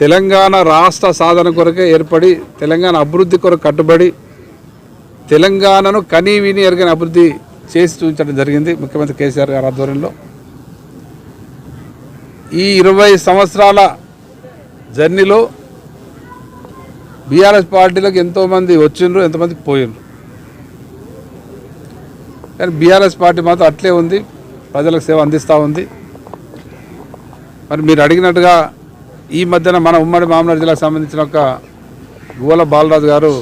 తెలంగాణ రాష్ట్ర సాధన కొరకే ఏర్పడి తెలంగాణ అభివృద్ధి కొరకు కట్టుబడి తెలంగాణను కనీ విని ఎరగని అభివృద్ధి చేసి చూపించడం జరిగింది ముఖ్యమంత్రి కేసీఆర్ గారి ఆధ్వర్యంలో. ఈ ఇరవై సంవత్సరాల జర్నీలో బీఆర్ఎస్ పార్టీలకు ఎంతోమంది వచ్చిండ్రు ఎంతమంది పోయిండ్రు. కానీ బీఆర్ఎస్ పార్టీ మాత్రం అట్లే ఉంది ప్రజలకు సేవ అందిస్తూ ఉంది. మరి మీరు అడిగినట్టుగా ఈ మధ్యన మన ఉమ్మడి మామూలు జిల్లాకు సంబంధించిన ఒక గోల బాలరాజు గారు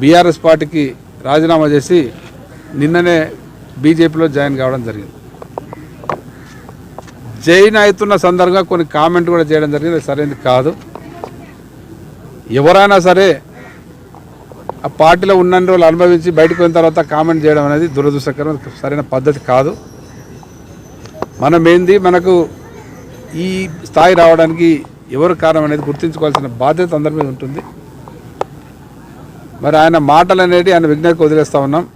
బీఆర్ఎస్ పార్టీకి రాజీనామా చేసి నిన్ననే బీజేపీలో జాయిన్ కావడం జరిగింది. జైన్ అవుతున్న సందర్భంగా కొన్ని కామెంట్ కూడా చేయడం జరిగింది. సరైనది కాదు. ఎవరైనా సరే ఆ పార్టీలో ఉన్న రోజులు అనుభవించి బయటకు పోయిన తర్వాత కామెంట్ చేయడం అనేది దురదృష్టకరం. సరైన పద్ధతి కాదు. మనం ఏంది మనకు ఈ స్థాయి రావడానికి ఎవరు కారణం అనేది గుర్తించుకోవాల్సిన బాధ్యత అందరి మీద ఉంటుంది. మరి ఆయన మాటలు అనేవి ఆయన విజ్ఞతకు వదిలేస్తూ ఉన్నాం.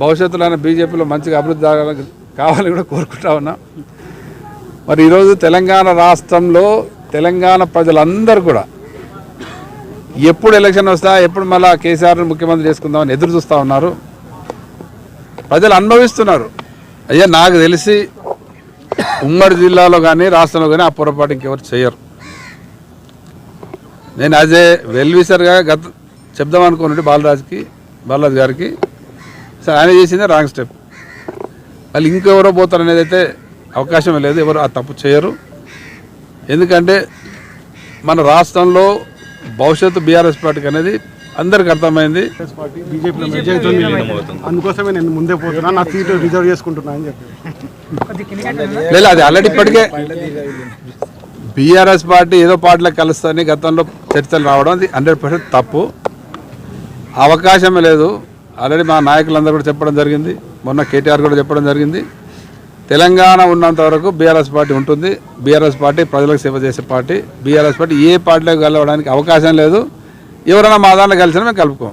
భవిష్యత్తులో ఆయన బీజేపీలో మంచిగా అభివృద్ధి జరగాలని- కావాలని కూడా కోరుకుంటా ఉన్నాం. మరి ఈరోజు తెలంగాణ రాష్ట్రంలో తెలంగాణ ప్రజలందరూ కూడా ఎప్పుడు ఎలక్షన్ వస్తా ఎప్పుడు మళ్ళా కేసీఆర్ ముఖ్యమంత్రి చేసుకుందామని ఎదురు చూస్తూ ఉన్నారు. ప్రజలు అనుభవిస్తున్నారు. అయ్యా నాకు తెలిసి ఉమ్మడి జిల్లాలో కానీ రాష్ట్రంలో కానీ ఆ పొరపాటు ఇంకెవరు చేయరు. నేను యాజ్ ఏ వెల్విసర్గా గత చెప్దాం అనుకున్నట్టు బాలరాజ్కి బాలరాజు గారికి. సార్ ఆయన చేసిందే రాంగ్ స్టెప్. వాళ్ళు ఇంకెవరో పోతారనేది అయితే అవకాశం లేదు ఎవరు ఆ తప్పు చేయరు. ఎందుకంటే మన రాష్ట్రంలో భవిష్యత్తు బీఆర్ఎస్ పార్టీకి అనేది అందరికి అర్థమైంది. అందుకోసమే నేను ముందే పోతున్నా. నా సీటు రిజర్వ్ చేసుకుంటున్నా అని చెప్పి. లేదు అది ఆల్రెడీ ఇప్పటికే. బీఆర్ఎస్ పార్టీ ఏదో పార్టీలో కలుస్తుందని గతంలో చర్చలు రావడం అది హండ్రెడ్ పర్సెంట్ తప్పు. అవకాశమే లేదు. ఆల్రెడీ మా నాయకులందరూ కూడా చెప్పడం జరిగింది. మొన్న కేటీఆర్ కూడా చెప్పడం జరిగింది. తెలంగాణ ఉన్నంత వరకు బీఆర్ఎస్ పార్టీ ఉంటుంది. బీఆర్ఎస్ పార్టీ ప్రజలకు సేవ చేసే పార్టీ. బీఆర్ఎస్ పార్టీ ఏ పార్టీలోకి కలవడానికి అవకాశం లేదు. ఎవరైనా మా దాంట్లో కలిసినా మేము కలుపుకోం.